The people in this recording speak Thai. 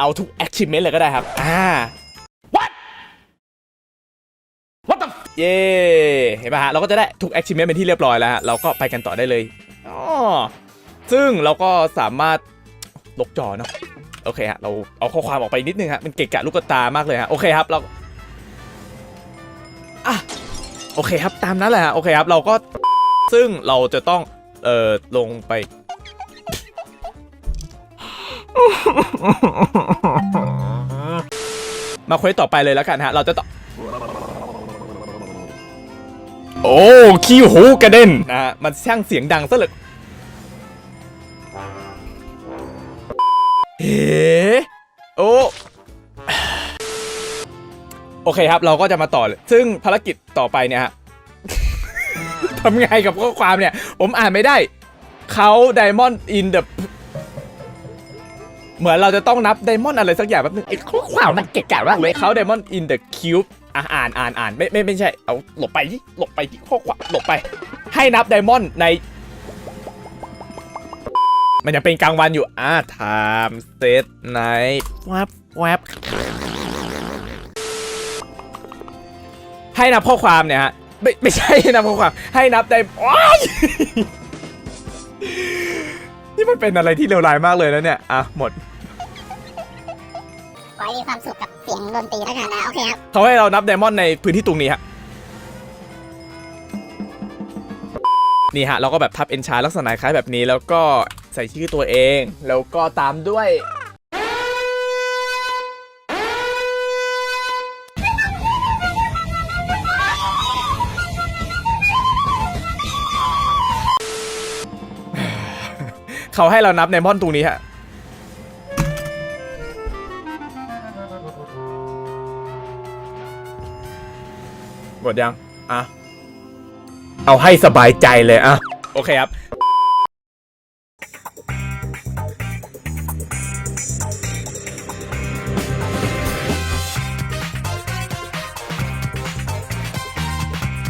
เอาทุก achievement เลยก็ได้ครับ อ่า what what the เย้เห็นป่ะฮะ เราก็จะได้ทุก achievement เป็นที่เรียบร้อยแล้วฮะ เราก็ไปกันต่อได้เลยอ๋อซึ่งเราก็สามารถลกจอเนาะ โอเคฮะ เราเอาข้อความออกไปนิดนึงฮะ มันเกะกะลูกตามากเลยฮะ โอเคครับ เราอะโอเคครับ ตามนั้นแหละฮะ โอเคครับ เราก็ ซึ่งเราจะต้อง เอ่อ ลงไป มาเควสต่อไปเลยแล้วกันฮะ เราจะต่อ โอ้ขี้หูกระเด็นนะฮะ มันช่างเสียงดังซะเหลือเฮ้โอ้โอเคครับ เราก็จะมาต่อเลยซึ่งภารกิจต่อไปเนี่ยฮะทำไงกับข้อความเนี่ย ผมอ่านไม่ได้ เขาไดมอนด์อินเดอะ เหมือนเราจะต้องนับไดมอนด์อะไรสักอย่างแป๊บนึงไอ้ข้อความมันเกะกะมากเลยเขาไดมอนด์อินเดอะคิวบอะอ่านอ่านอ่านไม่ไม่ไม่ใช่ เอาหลบไปที่หลบไปที่ข้อความหลบไป ให้นับไดมอนด์ใน มันยังเป็นกลางวันอยู่อ่าไทม์เซตไนท์แวบแวบให้นับข้อความเนี่ยฮะไม่ไม่ใช่ให้นับข้อความให้นับไดโอ้ยนี่มันเป็นอะไรที่เลวร้ายมากเลยแล้วเนี่ย อะ หมด ขอให้มีความสุขกับเสียงดนตรีแล้วกันนะ โอเคครับ เขาให้เรานับไดมอนด์ในพื้นที่ตรงนี้ฮะ นี่ฮะ เราก็แบบทับเอนชาลักษณะคล้ายแบบนี้ แล้วก็ใส่ชื่อตัวเอง แล้วก็ตามด้วย เขาให้เรานับไดมอนด์ตรงนี้ฮะ กดยังอะเอาให้สบายใจเลยอะโอเคครับ